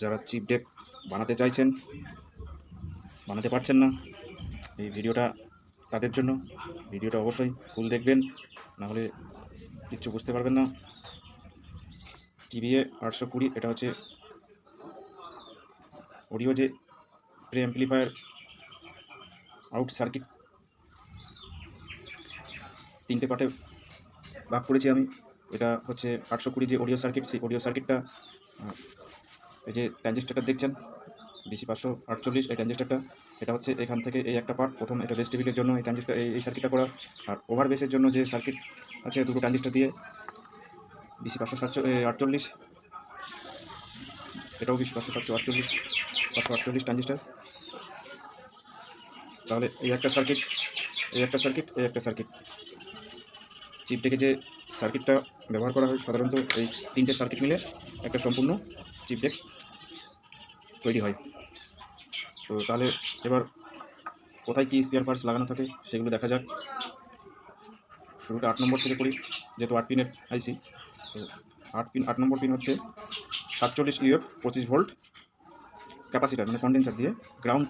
যারা chip day বানাতে চাইছেন, বানাতে পারছেন না, এই ভিডিওটা তাদের জন্য। ভিডিওটা অবশ্যই ফুল দেখবেন, না হলে কিচ্ছু বুঝতে পারবেন না। টিভিএ আটশো কুড়ি, এটা হচ্ছে অডিও যে প্রে অ্যাম্পলিফায়ার আউট সার্কিট তিনটে পার্টে ভাগ করেছি আমি। এটা হচ্ছে আটশো কুড়ি যে অডিও সার্কিট সেই অডিও সার্কিটটা এই যে ট্রানজিস্টারটা দেখছেন বিসি পাঁচশো আটচল্লিশ এই ট্রানজিস্টারটা এটা হচ্ছে এখান থেকে এই একটা পার্ট প্রথম এটা বেস টিভিলের জন্য এই ট্রানজিস্টার এই সার্কিটটা করা, আর ওভার বেসের জন্য যে সার্কিট আছে দুটো ট্রানজিস্টার দিয়ে বিসি পাঁচশো সাতশো আটচল্লিশ এটাও বিসি পাঁচশো সাতশো আটচল্লিশ পাঁচশো আটচল্লিশ ট্রানজিস্টার তাহলে এই একটা সার্কিট এই একটা সার্কিট এই একটা সার্কিট চিপ থেকে যে সার্কিটটা ব্যবহার করা হয়, সাধারণত এই তিনটে সার্কিট মিলে একটা সম্পূর্ণ চিপ ডেক তৈরি হয়। তো তাহলে এবার কোথায় কী স্পেয়ার পার্টস লাগানো থাকে সেগুলো দেখা যাক। শুরুটা আট নম্বর থেকে করি, যেহেতু আট পিনের আইসি তো আট পিন, আট নম্বর পিন হচ্ছে সাতচল্লিশ ইউএফ, পঁচিশ ভোল্ট ক্যাপাসিটার মানে কন্ডেন্সার দিয়ে গ্রাউন্ড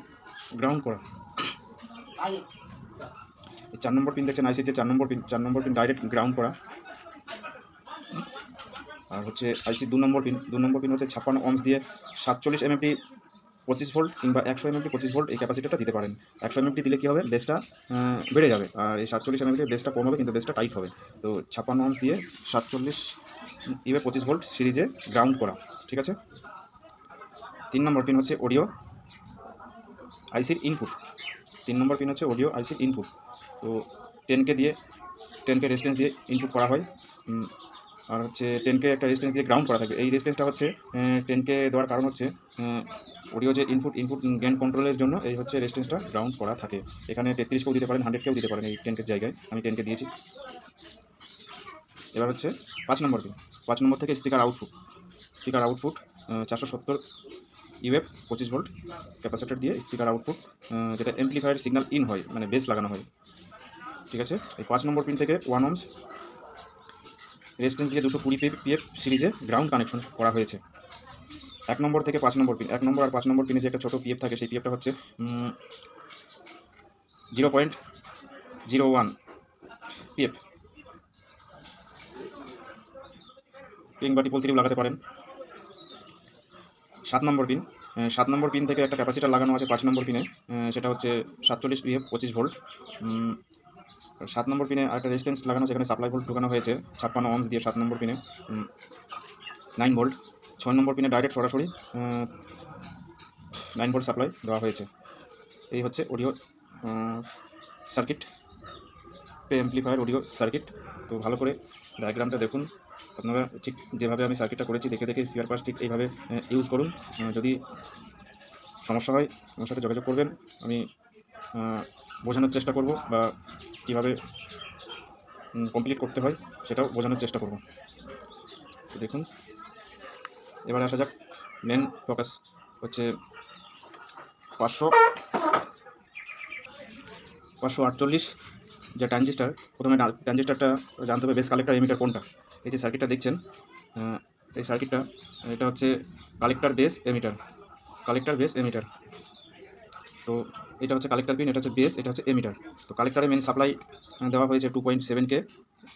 গ্রাউন্ড করা। এই চার নম্বর পিন দেখছেন আইসির যে চার নম্বর পিন, চার নম্বর পিন ডাইরেক্ট গ্রাউন্ড করা। আর হচ্ছে আইসি দু নম্বর পিন, দু নম্বর পিন হচ্ছে ছাপ্পান্ন অংশ দিয়ে সাতচল্লিশ এমএপি পঁচিশ ভোল্ট কিংবা একশো এমএপি পঁচিশ ভোল্ট এই ক্যাপাসিটিটা দিতে পারেন। একশো এমএপি দিলে কী হবে? বেসটা বেড়ে যাবে। আর এই সাতচল্লিশ এমএপি বেসটা কম হবে, কিন্তু বেসটা টাইট হবে। তো ছাপ্পান্ন অংশ দিয়ে সাতচল্লিশ ইভে পঁচিশ ভোল্ট সিরিজে গ্রাউন্ড করা, ঠিক আছে? তিন নম্বর পিন হচ্ছে অডিও আইসির ইনপুট তিন নম্বর পিন হচ্ছে অডিও আইসির ইনপুট তো টেনকে দিয়ে টেনকে রেজিস্ট্যান্স দিয়ে ইনপুট করা হয়। আর হচ্ছে টেনকে একটা রেজিস্ট্যান্স দিয়ে গ্রাউন্ড করা থাকে এই রেজিস্ট্যান্সটা হচ্ছে টেনকে দেওয়ার কারণ হচ্ছে অডিও যে ইনপুট ইনপুট গেন কন্ট্রোলের জন্য এই হচ্ছে রেজিস্ট্যান্সটা গ্রাউন্ড করা থাকে। এখানে তেত্রিশকেও দিতে পারেন হান্ড্রেডকেও দিতে পারেন এই টেনকের জায়গায়। আমি টেনকে দিয়েছি। এবার হচ্ছে পাঁচ নম্বর পিন পাঁচ নম্বর থেকে স্পিকার আউটপুট স্পিকার আউটপুট চারশো সত্তর ইউএফ পঁচিশ ভোল্ট ক্যাপাসিটার দিয়ে স্পিকার আউটপুট যেটা এমপ্লিফায়ার সিগন্যাল ইন হয় মানে বেস লাগানো হয়। ঠিক আছে? এই পাঁচ নম্বর পিন থেকে ওয়ান ওমস রেজিস্ট্যান্স দিয়ে দুশো কুড়ি পিএফ সিরিজে গ্রাউন্ড কানেকশন করা হয়েছে। এক নম্বর থেকে পাঁচ নম্বর পিন এক নম্বর আর পাঁচ নম্বর পিনে যে একটা ছোটো পিএফ থাকে, সেই পিএফটা হচ্ছে zero point zero one PF. Ping বা টিপল থ্রিও লাগাতে পারেন। সাত নম্বর পিন সাত নম্বর পিন থেকে একটা ক্যাপাসিটার লাগানো আছে পাঁচ নম্বর পিনে সেটা হচ্ছে সাতচল্লিশ পিএফ, পঁচিশ ভোল্ট সাত নম্বর পিনে একটা রেজিস্ট্যান্স লাগানো সেখানে সাপ্লাই ভোল্ট ঢোকানো হয়েছে, ছাপ্পান্ন অংশ দিয়ে সাত নম্বর পিনে নাইন ভোল্ট ছয় নম্বর পিনে ডাইরেক্ট সরাসরি নাইন ভোল্ট সাপ্লাই দেওয়া হয়েছে। এই হচ্ছে অডিও সার্কিট পে অ্যাম্পলিফায়ার অডিও সার্কিট তো ভালো করে ডায়াগ্রামটা দেখুন। আপনারা ঠিক যেভাবে আমি সার্কিটটা করেছি, দেখে দেখে স্পিয়ার পাস ঠিক এইভাবে ইউজ করুন। যদি সমস্যা হয়, আমার সাথে যোগাযোগ করবেন। আমি বোঝানোর চেষ্টা করব বা কীভাবে কমপ্লিট করতে হয় সেটাও বোঝানোর চেষ্টা করব। দেখুন, এবার আসা যাক মেন ফোকাস হচ্ছে পাঁচশো পাঁচশো আটচল্লিশ যে ট্রানজিস্টার প্রথমে ট্রানজিস্টারটা জানতে হবে বেস কালেক্টর এমিটার কোনটা। এই যে সার্কিটটা দেখছেন এই সার্কিটটা এটা হচ্ছে collector base emitter collector base emitter তো এটা হচ্ছে কালেক্টর পিন এটা হচ্ছে বেস এটা হচ্ছে এমিটার তো কালেক্টরে মেন সাপ্লাই দেওয়া হয়েছে two point seven K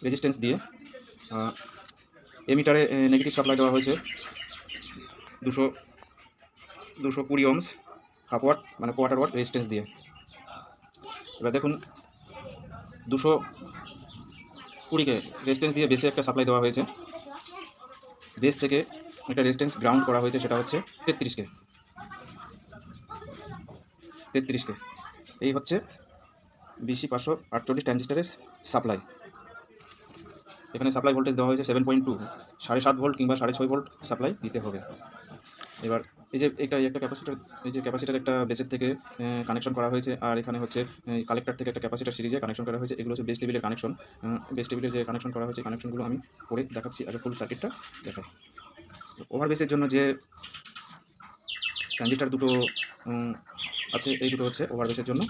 resistance দিয়ে। এমিটারে নেগেটিভ সাপ্লাই দেওয়া হয়েছে দুশো দুশো কুড়ি ওমস হাফ ওয়াট মানে কোয়ার্টার ওয়াট রেজিস্ট্যান্স দিয়ে। এবার দেখুন, দুশো কুড়িকে রেজিস্ট্যান্স দিয়ে বেসে একটা সাপ্লাই দেওয়া হয়েছে। বেস থেকে একটা রেজিস্ট্যান্স গ্রাউন্ড করা হয়েছে, সেটা হচ্ছে তেত্রিশকে তেত্রিশকে এই হচ্ছে বিসি পাঁচশো আটচল্লিশ ট্রানজিস্টারের সাপ্লাই এখানে সাপ্লাই ভোল্টেজ দেওয়া হয়েছে সেভেন পয়েন্ট টু সাড়ে সাত ভোল্ট কিংবা সাড়ে ছয় ভোল্ট সাপ্লাই দিতে হবে। এবার এই যে এটা একটা ক্যাপাসিটার এই যে ক্যাপাসিটার একটা বেসের থেকে কানেকশন করা হয়েছে, আর এখানে হচ্ছে কালেক্টর থেকে একটা ক্যাপাসিটার সিরিজে কানেকশন করা হয়েছে, এগুলো হচ্ছে বেস টেবিলের কানেকশন বেস টেবিলের যে কানেকশন করা হয়েছে কানেকশনগুলো আমি করে দেখাচ্ছি, আগে ফুল সার্কিটটা দেখাই। ওভার বেসের জন্য যে ট্রানজিস্টার দুটো আছে, এই দুটো হচ্ছে ওভার বেসের জন্য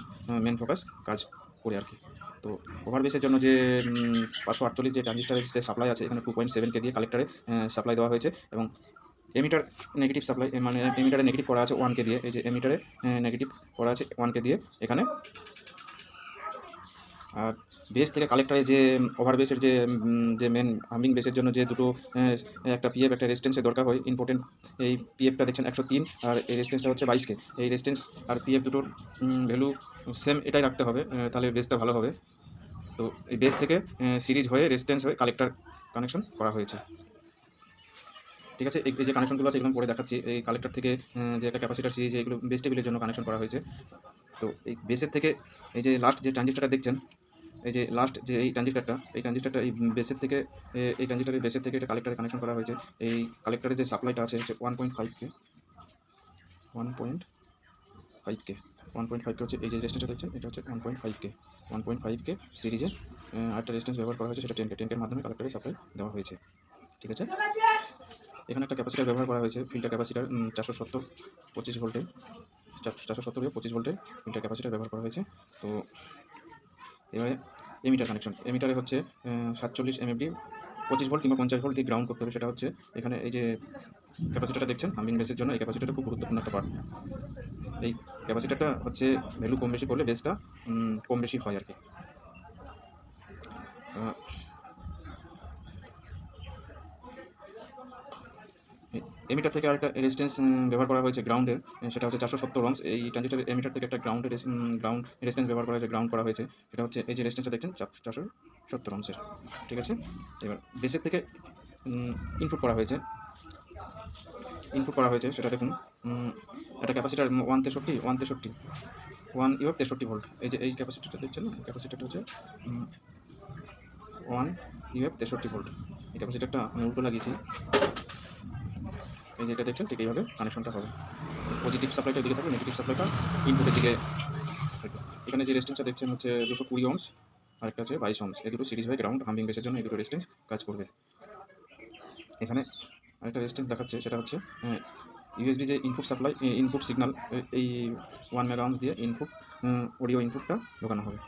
মেন ফোকাস কাজ করে আর কি। তো ওভার বেসের জন্য যে পাঁচশো আটচল্লিশ যে ট্রানজিস্টারের যে সাপ্লাই আছে, এখানে টু পয়েন্ট সেভেন দিয়ে কালেক্টারে সাপ্লাই দেওয়া হয়েছে এবং এমিটার নেগেটিভ সাপ্লাই মানে এমিটারে নেগেটিভ করা আছে ওয়ানকে দিয়ে এই যে এমিটারে নেগেটিভ করা আছে ওয়ানকে দিয়ে এখানে। আর বেস থেকে কালেক্টারে যে ওভার বেসের যে যে মেন হামিং বেসের জন্য যে দুটো একটা পিএফ একটা রেজিস্ট্যান্সের দরকার হয় ইম্পর্টেন্ট এই পিএফটা দেখছেন একশো তিন, আর এই রেজিস্ট্যান্সটা হচ্ছে বাইশকে এই রেজিস্ট্যান্স আর পিএফ দুটোর ভ্যালু সেম এটাই রাখতে হবে তাহলে বেসটা ভালো হবে। তো এই বেস থেকে সিরিজ হয়ে রেজিস্ট্যান্স হয়ে কালেক্টার কানেকশন করা হয়েছে। ঠিক আছে? এই এই যে কানেকশনগুলো আছে, এগুলো পরে দেখাচ্ছি। এই কালেক্টর থেকে যে একটা ক্যাপাসিটার সিরিজ এগুলো বেস টেবিলের জন্য কানেকশন করা হয়েছে। তো এই বেসের থেকে, এই যে লাস্ট যে ট্রানজিস্টারটা দেখছেন এই যে লাস্ট যে এই ট্রানজিস্টারটা এই ট্রানজিস্টারটা এই বেসের থেকে এই ট্রানজিস্টারের বেসের থেকে এটা কালেক্টারে কানেকশন করা হয়েছে। এই কালেক্টারের যে সাপ্লাইটা আছে, হচ্ছে one point five K one point five K one point five হচ্ছে এই যে রেজিস্ট্যান্সটা দেখছেন, এটা হচ্ছে one point five K one point five K সিরিজে আরেকটা রেজিস্ট্যান্স ব্যবহার করা হয়েছে, সেটা টেন কে টেন কের মাধ্যমে কালেক্টারে সাপ্লাই দেওয়া হয়েছে। ঠিক আছে? এখানে একটা ক্যাপাসিটার ব্যবহার করা হয়েছে ফিল্টার ক্যাপাসিটার চারশো সত্তর পঁচিশ ভোল্টের চারশো সত্তর পঁচিশ ভোল্টের ফিল্টার ক্যাপাসিটার ব্যবহার করা হয়েছে। তো এমিটার কানেকশন এমিটারে হচ্ছে সাতচল্লিশ এমএফডি পঁচিশ ভোল্ট কিংবা পঞ্চাশ ভোল্ট দিয়ে গ্রাউন্ড করতে হবে, সেটা হচ্ছে এখানে এই যে ক্যাপাসিটারটা দেখছেন আমিন বেসের জন্য, এই ক্যাপাসিটারটা খুব গুরুত্বপূর্ণ একটা পার্ট এই ক্যাপাসিটারটা হচ্ছে ভ্যালু কম বেশি করলে বেসটা কম বেশি হয় আর কি। এমিটার থেকে আরেকটা রেজিস্ট্যান্স ব্যবহার করা হয়েছে গ্রাউন্ডের সেটা হচ্ছে চারশো সত্তর রমস এই ট্রানজিস্টার এমিটার থেকে একটা গ্রাউন্ডের গ্রাউন্ড রেজিস্ট্যান্স ব্যবহার করা হয়েছে গ্রাউন্ড করা হয়েছে। সেটা হচ্ছে এই যে রেজিস্ট্যান্সটা দেখছেন চারশো সত্তর রমসের ঠিক আছে? এবার বেসের থেকে ইনপুট করা হয়েছে। ইনপুট করা হয়েছে, সেটা দেখুন একটা ক্যাপাসিটার ওয়ান তেষট্টি ওয়ান তেষট্টি ওয়ান ইউর তেষট্টি ভোল্ট এই যে, এই ক্যাপাসিটারটা দেখছেন না? ক্যাপাসিটারটা হচ্ছে ওয়ান ইউএফ তেষট্টি ভোল্ট এই ক্যাপাসিটারটা আমি উল্টো লাগিয়েছি। এই যে এটা দেখছেন ঠিক এইভাবে কানেকশনটা হবে। পজিটিভ সাপ্লাইটা দিকে থাকবে নেগেটিভ সাপ্লাইটা ইনপুটের দিকে। এখানে যে রেজিস্ট্যান্সটা দেখছেন হচ্ছে দুশো কুড়ি ওমস আরেকটা হচ্ছে বাইশ ওমস এই দুটো সিরিজ হয়ে গ্রাউন্ড হাম্বিং বেসের জন্য এই দুটো রেস্টেন্স কাজ করবে। এখানে আরেকটা রেজিস্ট্যান্স দেখাচ্ছে, সেটা হচ্ছে ইউএসবি যে ইনপুট সাপ্লাই ইনপুট সিগন্যাল এই ওয়ান মেগা দিয়ে ইনপুট অডিও ইনপুটটা ঢোকানো হবে।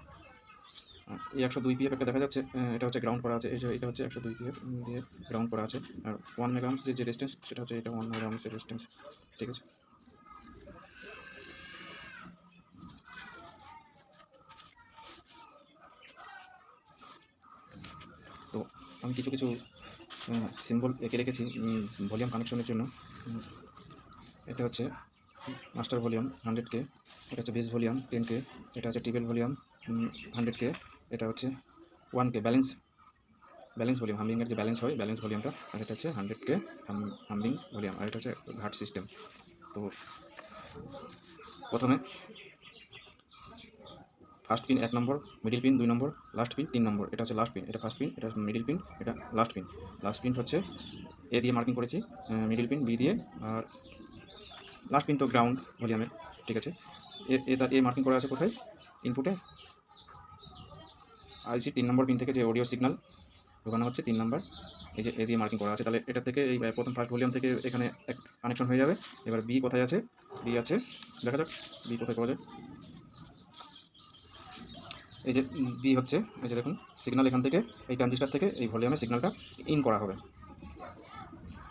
এই একশো দুই পিএফ একটা দেখা যাচ্ছে এটা হচ্ছে গ্রাউন্ড করা আছে, এই যে এটা হচ্ছে একশো দুই পিএফ দিয়ে গ্রাউন্ড করা আছে, আর ওয়ান মেগামস যে যে রেজিস্ট্যান্স সেটা হচ্ছে এটা ওয়ান মেগামসের রেজিস্ট্যান্স ঠিক আছে? তো আমি কিছু কিছু সিম্বল এঁকে রেখেছি ভলিউম কানেকশনের জন্য এটা হচ্ছে মাস্টার ভলিউম হান্ড্রেড কে এটা হচ্ছে বেস ভলিউম টেন কে এটা হচ্ছে টিবেল ভলিউম হান্ড্রেড কে এটা হচ্ছে one K balance balance volume হামলিংয়ের যে ব্যালেন্স হয় ব্যালেন্স ভলিউমটা এটা হচ্ছে হান্ড্রেড কে হামলিং ভলিউম আর এটা হচ্ছে ঘাট সিস্টেম তো প্রথমে ফার্স্ট পিন এক নম্বর মিডিল পিন দুই নম্বর লাস্ট পিন তিন নম্বর, এটা হচ্ছে লাস্ট পিন এটা ফার্স্ট পিন এটা মিডিল পিন এটা লাস্ট পিন লাস্ট পিন হচ্ছে এ দিয়ে মার্কিং করেছি মিডিল পিন বি দিয়ে, আর লাস্ট পিন তো গ্রাউন্ড ভলিউমের ঠিক আছে? এ এ মার্কিং করা আছে কোথায়? ইনপুটে আইসি তিন নম্বর পিন থেকে যে অডিও সিগনাল ঢোকানো হচ্ছে, তিন নম্বর, এই যে এ দিয়ে মার্কিং করা আছে। তাহলে এটা থেকে এই প্রথম ফার্স্ট ভলিউম থেকে এখানে এক কানেকশন হয়ে যাবে। এবার বি কোথায় আছে? বি আছে, দেখা যাক বি কোথায় পাওয়া যায়। এই যে বি হচ্ছে, এই যে দেখুন সিগনাল এখান থেকে, এই ট্রানজিস্টার থেকে এই ভলিউমে সিগনালটা ইন করা হবে।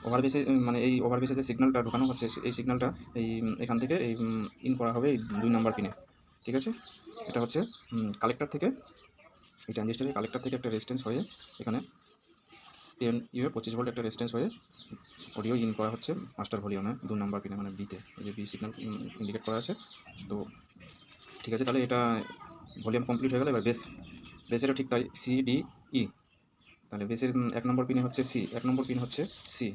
ওভারবেসে মানে এই ওভারবেসে যে সিগনালটা ঢোকানো হচ্ছে, এই সিগনালটা এই, এখান থেকে এই ইন করা হবে এই দুই নাম্বার পিনে ঠিক আছে? এটা হচ্ছে কালেক্টর থেকে এই ট্রানজিস্টারের কালেক্টর থেকে একটা রেজিস্ট্যান্স হয়ে এখানে টেন ইউ পঁচিশ ভোল্ট একটা রেজিস্ট্যান্স হয়ে অডিও ইন করা হচ্ছে মাস্টার ভলিউমে দু নম্বর পিনে মানে বিতে যে বি সিগন্যাল ইন্ডিকেট করা আছে। তো ঠিক আছে, তাহলে এটা ভলিউম কমপ্লিট হয়ে গেল, এবার বেস বেসেরও ঠিক তাই সি ডি ই তাহলে বেসের এক নম্বর পিনে হচ্ছে সি এক নম্বর পিন হচ্ছে সি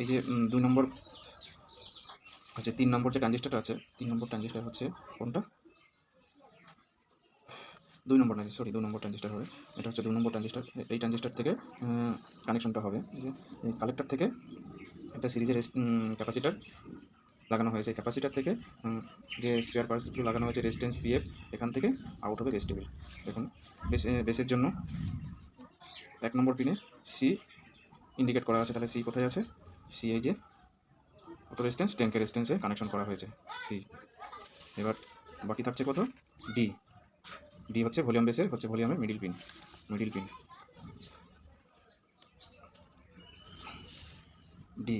এই যে দুই নম্বর হচ্ছে তিন নম্বর যে ট্রানজিস্টারটা আছে, তিন নম্বর ট্রানজিস্টার হচ্ছে কোনটা? দুই নম্বর ট্রানজিস্টার সরি দুই নম্বর ট্রানজিস্টার হবে। এটা হচ্ছে দুই নম্বর ট্রানজিস্টার এই ট্রানজিস্টার থেকে কানেকশনটা হবে। যে কালেক্টর থেকে একটা সিরিজের ক্যাপাসিটার লাগানো হয়েছে। ক্যাপাসিটার থেকে যে স্পেয়ার পার্টসগুলো লাগানো হয়েছে রেজিস্ট্যান্স পিএফ এখান থেকে আউট হবে রেস্টেবল বেস বেসের জন্য এক নম্বর পিনে সি ইন্ডিকেট করা আছে। তাহলে সি কোথায় আছে? সি এই যে অটো রেজিস্ট্যান্স ট্যাঙ্কের রেজিস্ট্যান্সে কানেকশন করা হয়েছে। সি এবার বাকি থাকছে কত? ডি ডি হচ্ছে ভলিউম বেসের, হচ্ছে ভলিউমের middle pin middle pin D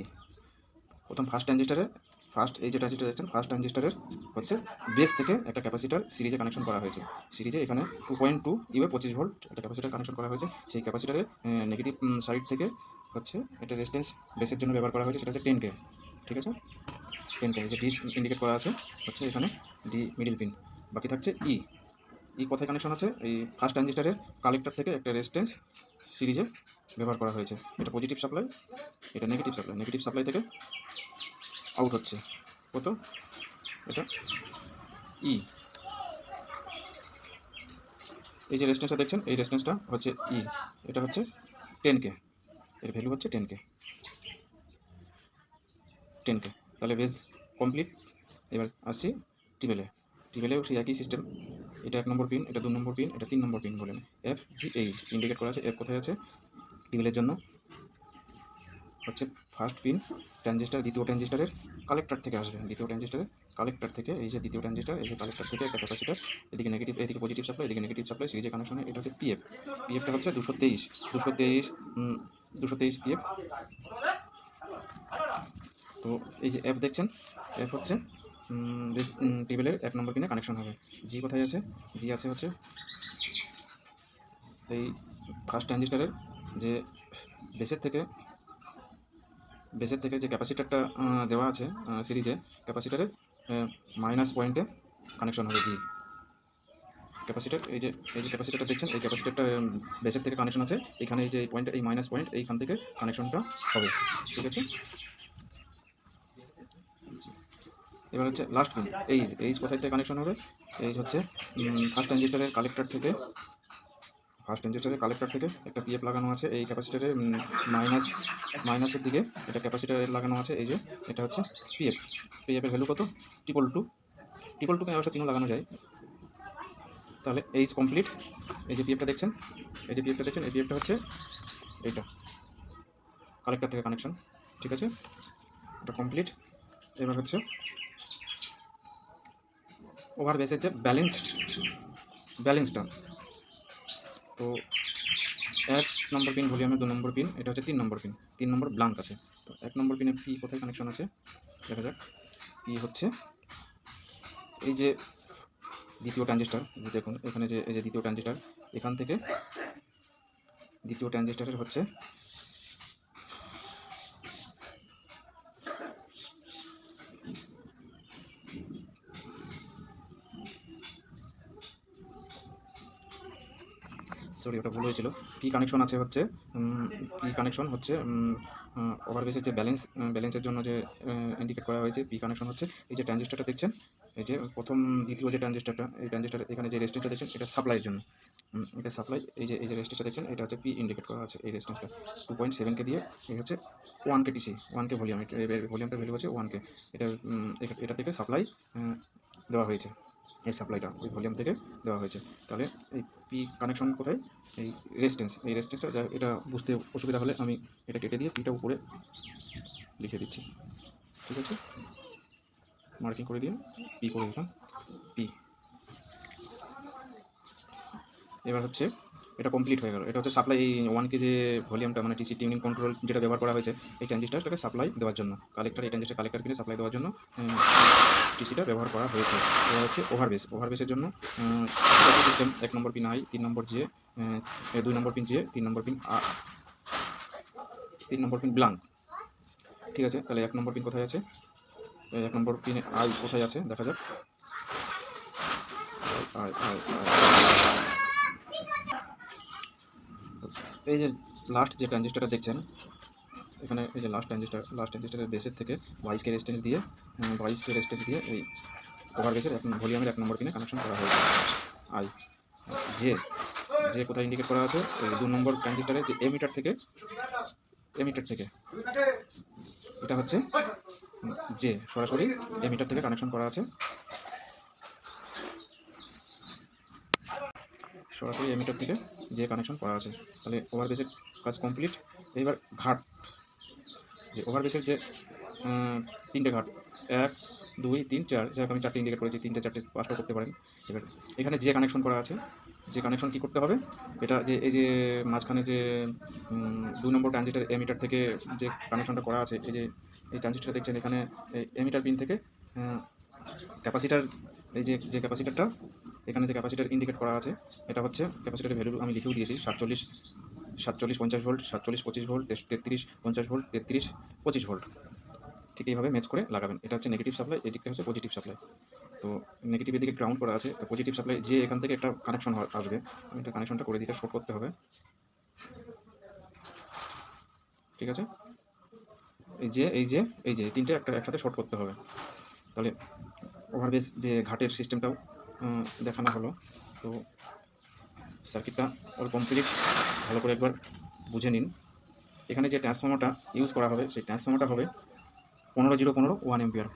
প্রথম ফার্স্ট ট্রানজিস্টারে ফার্স্ট এই যে ট্রানজিস্টার দেখছেন ফার্স্ট ট্রানজিস্টারের হচ্ছে বেস থেকে একটা ক্যাপাসিটার সিরিজে কানেকশন করা হয়েছে। সিরিজে এখানে টু পয়েন্ট টু ইউএ পঁচিশ ভোল্ট একটা ক্যাপাসিটার কানেকশন করা হয়েছে। সেই ক্যাপাসিটারে নেগেটিভ সাইড থেকে হচ্ছে এটা রেজিস্ট্যান্স বেসের জন্য ব্যবহার করা হয়েছে, সেটা হচ্ছে টেন ঠিক আছে? টেন কে যে ডি ইন্ডিকেট করা আছে, হচ্ছে এখানে ডি মিডিল পিন বাকি থাকছে ই ই কোথায় কানেকশন আছে। এই ফার্স্ট ট্রানজিস্টারের কালেক্টর থেকে একটা রেজিস্ট্যান্স সিরিজে ব্যবহার করা হয়েছে। এটা পজিটিভ সাপ্লাই এটা নেগেটিভ সাপ্লাই নেগেটিভ সাপ্লাই থেকে আউট হচ্ছে। কত? এটা ই এই যে রেজিস্ট্যান্সটা দেখছেন, এই রেজিস্ট্যান্সটা হচ্ছে ই এটা হচ্ছে টেন কে এর ভ্যালু হচ্ছে টেন কে টেন কে তাহলে বেস কমপ্লিট এবার আসছি টিবেলে টিবেলেও সেই একই সিস্টেম এটা এক নম্বর পিন এটা দু নম্বর পিন এটা তিন নম্বর পিন বলেন। এফ জি এইচ ইন্ডিকেট করা আছে এফ কোথায় আছে? টিবেলের জন্য। হচ্ছে ফার্স্ট পিন ট্রানজিস্টার দ্বিতীয় ট্রানজিস্টারের কালেক্টর থেকে আসবে। দ্বিতীয় ট্রানজিস্টারের কালেক্টর থেকে, এই যে দ্বিতীয় ট্রানজিস্টার এই যে কালেক্টর থেকে একটা ক্যাপাসিটার এদিকে নেগেটিভ এদিকে পজিটিভ সাপ্লাই এদিকে নেগেটিভ সাপ্লাই সিরিজে কানেকশনে এটা হচ্ছে পিএফ পিএফটা হচ্ছে দুশো তেইশ দুশো তেইশ দুশো তেইশ পিএফ তো এই যে অ্যাপ দেখছেন অ্যাপ হচ্ছে টেবিলের এক নম্বর পিনে কানেকশন হবে। জি কোথায় আছে? জি আছে হচ্ছে এই ফার্স্ট ট্রানজিস্টারের যে বেসের থেকে বেসের থেকে যে ক্যাপাসিটারটা দেওয়া আছে সিরিজে ক্যাপাসিটারের মাইনাস পয়েন্টে কানেকশন হবে জি ক্যাপাসিটার এই যে এই যে ক্যাপাসিটারটা দেখছেন, এই ক্যাপাসিটারটা বেসের থেকে কানেকশন আছে, এখানে এই যে পয়েন্ট এই মাইনাস পয়েন্ট এইখান থেকে কানেকশনটা হবে। ঠিক আছে? এবার হচ্ছে লাস্ট পিন এইজ এইজ কোথায় থেকে কানেকশন হবে এইজ হচ্ছে ফার্স্ট ট্রানজিস্টারের কালেক্টর থেকে ফার্স্ট ট্রানজিস্টারের কালেক্টর থেকে একটা পিএফ লাগানো আছে, এই ক্যাপাসিটারে মাইনাস মাইনাসের দিকে এটা ক্যাপাসিটারে লাগানো আছে, এই যে, এটা হচ্ছে পিএফ পিএফের ভ্যালু কত? ট্রিপল টু ট্রিপল টুকে অবশ্য তিনও লাগানো যায়। তাহলে এইজ কমপ্লিট এই যে পিএফটা দেখছেন, এই যে পিএফটা দেখছেন, এই পিএফটা হচ্ছে এইটা কালেক্টর থেকে কানেকশন ঠিক আছে? এটা কমপ্লিট এবার হচ্ছে ওভার বেসের যে ব্যালেন্স ব্যালেন্সটা তো এক নম্বর পিন ভলিউমের দু নম্বর পিন, এটা হচ্ছে তিন নম্বর পিন, তিন নম্বর ব্লাঙ্ক আছে। তো এক নম্বর পিনে পি কোথায় কানেকশন আছে? দেখা যাক পি হচ্ছে এই যে দ্বিতীয় ট্রানজিস্টার দেখুন, এখানে যে, এই যে দ্বিতীয় ট্রানজিস্টার এখান থেকে দ্বিতীয় ট্রানজিস্টারের হচ্ছে সরি ওটা ভুল হয়েছিল। পি কানেকশন আছে হচ্ছে পি কানেকশন হচ্ছে ওভারবেসের যে ব্যালেন্স ব্যালেন্সের জন্য যে ইন্ডিকেট করা হয়েছে পি কানেকশন হচ্ছে। এই যে ট্রানজিস্টারটা দেখছেন, এই যে প্রথম দ্বিতীয় যে ট্রানজিস্টারটা এই ট্রানজিস্টার এখানে যে রেজিস্ট্যান্সটা দেখছেন, এটা সাপ্লাইয়ের জন্য। এটা সাপ্লাই এই যে এই যে রেজিস্ট্যান্সটা দেখছেন, এটা হচ্ছে পি ইন্ডিকেট করা আছে এই রেজিস্ট্যান্সটা টু। পয়েন্ট সেভেনকে দিয়ে, এই হচ্ছে one K TC one K volume ভলিউমটা ভ্যালু হচ্ছে ওয়ান কে এটা- এটা থেকে সাপ্লাই দেওয়া হয়েছে। এই সাপ্লাইটা ওই ভলিউম থেকে দেওয়া হয়েছে। তাহলে এই পি কানেকশন কোথায়? এই রেজিস্ট্যান্স এই রেজিস্ট্যান্সটা যা এটা বুঝতে অসুবিধা হলে আমি এটা কেটে দিয়ে পিটা উপরে লিখে দিচ্ছি। ঠিক আছে? মার্কিং করে দিয়ে পি করে দিলাম। পি এবার হচ্ছে এটা কমপ্লিট হয়ে গেল এটা হচ্ছে সাপ্লাই এই ওয়ান কে যে ভলিউমটা মানে টিসি টিউনিং কন্ট্রোল যেটা ব্যবহার করা হয়েছে এই ট্রানজিস্টারটাকে সাপ্লাই দেওয়ার জন্য কালেক্টর এই ট্রানজিস্টার কালেক্টর কিনে সাপ্লাই দেওয়ার জন্য টিসিটা ব্যবহার করা হয়েছে এবার হচ্ছে ওভারবেস ওভারবেসের জন্য সিস্টেম এক নম্বর পিন আই তিন নম্বর যে দুই নম্বর পিন যে তিন নম্বর পিন তিন নম্বর পিন ব্লাঙ্ক ঠিক আছে তাহলে এক নম্বর পিন কোথায় আছে এক নম্বর পিনে আই কোথায় আছে দেখা যাক আই আই আই এই যে লাস্ট যে ট্রানজিস্টারটা দেখছেন, এখানে এই যে লাস্ট ট্রানজিস্টার লাস্ট ট্রানজিস্টারের বেসের থেকে বাইশ কে রেজিস্ট্যান্স দিয়ে বাইশ কে রেজিস্ট্যান্স দিয়ে এই ওভার বেসের এক ভলিউমের এক নম্বর পিনে কানেকশন করা হয়েছে। আই যে যে কোথায় ইন্ডিকেট করা আছে? এই দু নম্বর ট্রানজিস্টারের যে এমিটার থেকে এমিটার থেকে। এটা হচ্ছে যে সরাসরি এমিটার থেকে কানেকশন করা আছে। সরাসরি এমিটার থেকে যে কানেকশন করা আছে। তাহলে ওভার বেসের কাজ কমপ্লিট এবার ঘাট। যে ওভার বেসের যে তিনটে ঘাট, এক, দুই, তিন, চার যাক আমি চারটে ইন্ডিকেট করেছি, তিনটে, চারটে পাঁচটা করতে পারেন। এবার এখানে যে কানেকশন করা আছে, যে কানেকশন কি করতে হবে? এটা যে, এই যে মাঝখানে যে দুই নম্বর ট্রানজিটার এমিটার থেকে যে কানেকশনটা করা আছে, এই যে, এই ট্রানজিস্টার দেখছেন এখানে এমিটার পিন থেকে ক্যাপাসিটার এই যে যে ক্যাপাসিটারটা এখানে যে ক্যাপাসিটার ইন্ডিকেট করা আছে, এটা হচ্ছে ক্যাপাসিটারের ভ্যালু আমি লিখেও দিয়েছি, সাতচল্লিশ সাতচল্লিশ পঞ্চাশ ভোল্ট সাতচল্লিশ পঁচিশ ভোল্ট তেত্রিশ পঞ্চাশ ভোল্ট তেত্রিশ পঁচিশ ভোল্ট ঠিক এইভাবে ম্যাচ করে লাগাবেন। এটা হচ্ছে নেগেটিভ সাপ্লাই এদিকটা হচ্ছে পজিটিভ সাপ্লাই তো নেগেটিভ এদিকে গ্রাউন্ড করা আছে পজিটিভ সাপ্লাই যে এখান থেকে একটা কানেকশন আসবে, আমি এটা কানেকশনটা করে দিতে শর্ট করতে হবে। ঠিক আছে? এই যে এই যে এই যে তিনটে একটা একসাথে শর্ট করতে হবে। তাহলে ওভারবেস যে ঘাটের সিস্টেমটাও দেখানো হলো। তো সার্কিটটা ওর কমপ্লিট ভালো করে একবার বুঝে নিন। এখানে যে ট্রান্সফর্মারটা ইউজ করা হবে, সেই ট্রান্সফর্মারটা হবে পনেরো জিরো পনেরো ওয়ান এম্পিয়ার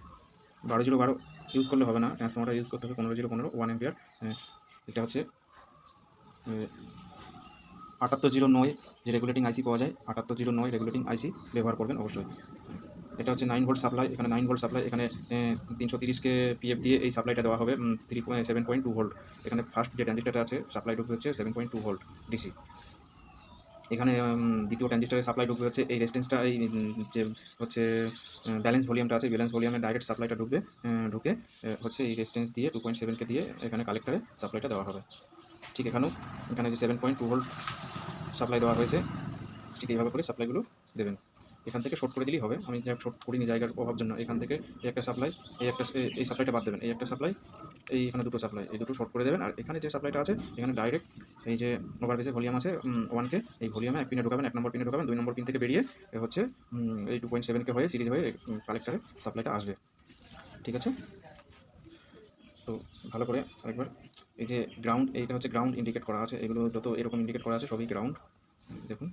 বারো জিরো বারো ইউজ করলে হবে না ট্রান্সফর্মারটা ইউজ করতে হবে পনেরো জিরো পনেরো ওয়ান এম্পিয়ার এটা হচ্ছে আটাত্তর জিরো নয় যে রেগুলেটিং আইসি পাওয়া যায়, আটাত্তর জিরো নয় রেগুলেটিং আইসি ব্যবহার করবেন অবশ্যই। এটা হচ্ছে নাইন ভোল্ট সাপ্লাই এখানে নাইন ভোল্ট সাপ্লাই এখানে তিনশো তিরিশকে পিএফ দিয়ে এই সাপ্লাইটা দেওয়া হবে three point seven point two volt এখানে ফার্স্ট যে ট্রানজিস্টারটা আছে সাপ্লাই ঢুকবে হচ্ছে seven point two volt DC এখানে দ্বিতীয় ট্রানজিস্টারের সাপ্লাই ঢুকবে হচ্ছে, এই রেজিস্ট্যান্সটা এই যে হচ্ছে ব্যালেন্স ভলিউমটা আছে ব্যালেন্স ভলিউমে ডাইরেক্ট সাপ্লাইটা ঢুকবে ঢুকে হচ্ছে এই রেজিস্ট্যান্স দিয়ে টু পয়েন্ট সেভেনকে দিয়ে এখানে কালেক্টারে সাপ্লাইটা দেওয়া হবে। ঠিক এখানেও, এখানে যে seven point two volt supply দেওয়া হয়েছে, ঠিক এইভাবে করে সাপ্লাইগুলো দেবেন। এখান থেকে শর্ট করে দিলেই হবে। আমি শর্ট করিনি জায়গার অভাব জন্য। এখান থেকে এই একটা সাপ্লাই এই একটা এই- সাপ্লাইটা বাদ দেবেন। এই একটা সাপ্লাই এই এখানে দুটো সাপ্লাই এই দুটো শর্ট করে দেবেন। আর এখানে যে সাপ্লাইটা আছে, এখানে ডাইরেক্ট এই যে ওভারবেসে ভলিউম আছে ওয়ানকে এই ভলিউমে এক পিনে ঢোকাবেন, এক নম্বর পিনে ঢোকাবেন, দুই নম্বর পিন থেকে বেরিয়ে হচ্ছে এই টু পয়েন্ট সেভেনকে হয়ে সিরিজ হয়ে কালেক্টারে সাপ্লাইটা আসবে। ঠিক আছে? তো ভালো করে আরেকবার, এই যে গ্রাউন্ড এইটা হচ্ছে গ্রাউন্ড ইন্ডিকেট করা আছে। এগুলো যত এরকম ইন্ডিকেট করা আছে, সবই গ্রাউন্ড দেখুন।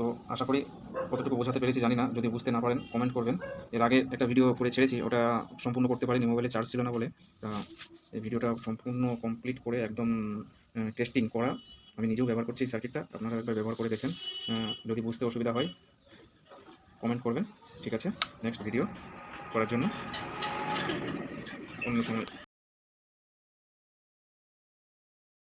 তো আশা করি কতটুকু বোঝাতে পেরেছি জানি না। যদি বুঝতে না পারেন কমেন্ট করবেন। এর আগে একটা ভিডিও করে ছেড়েছি, ওটা সম্পূর্ণ করতে পারিনি মোবাইলে চার্জ ছিল না বলে। তা এই ভিডিওটা সম্পূর্ণ কমপ্লিট করে একদম টেস্টিং করা। আমি নিজেও ব্যবহার করছি সার্কিটটা আপনারা একবার ব্যবহার করে দেখেন। যদি বুঝতে অসুবিধা হয় কমেন্ট করবেন। ঠিক আছে নেক্সট ভিডিও করার জন্য। অন্য সময়।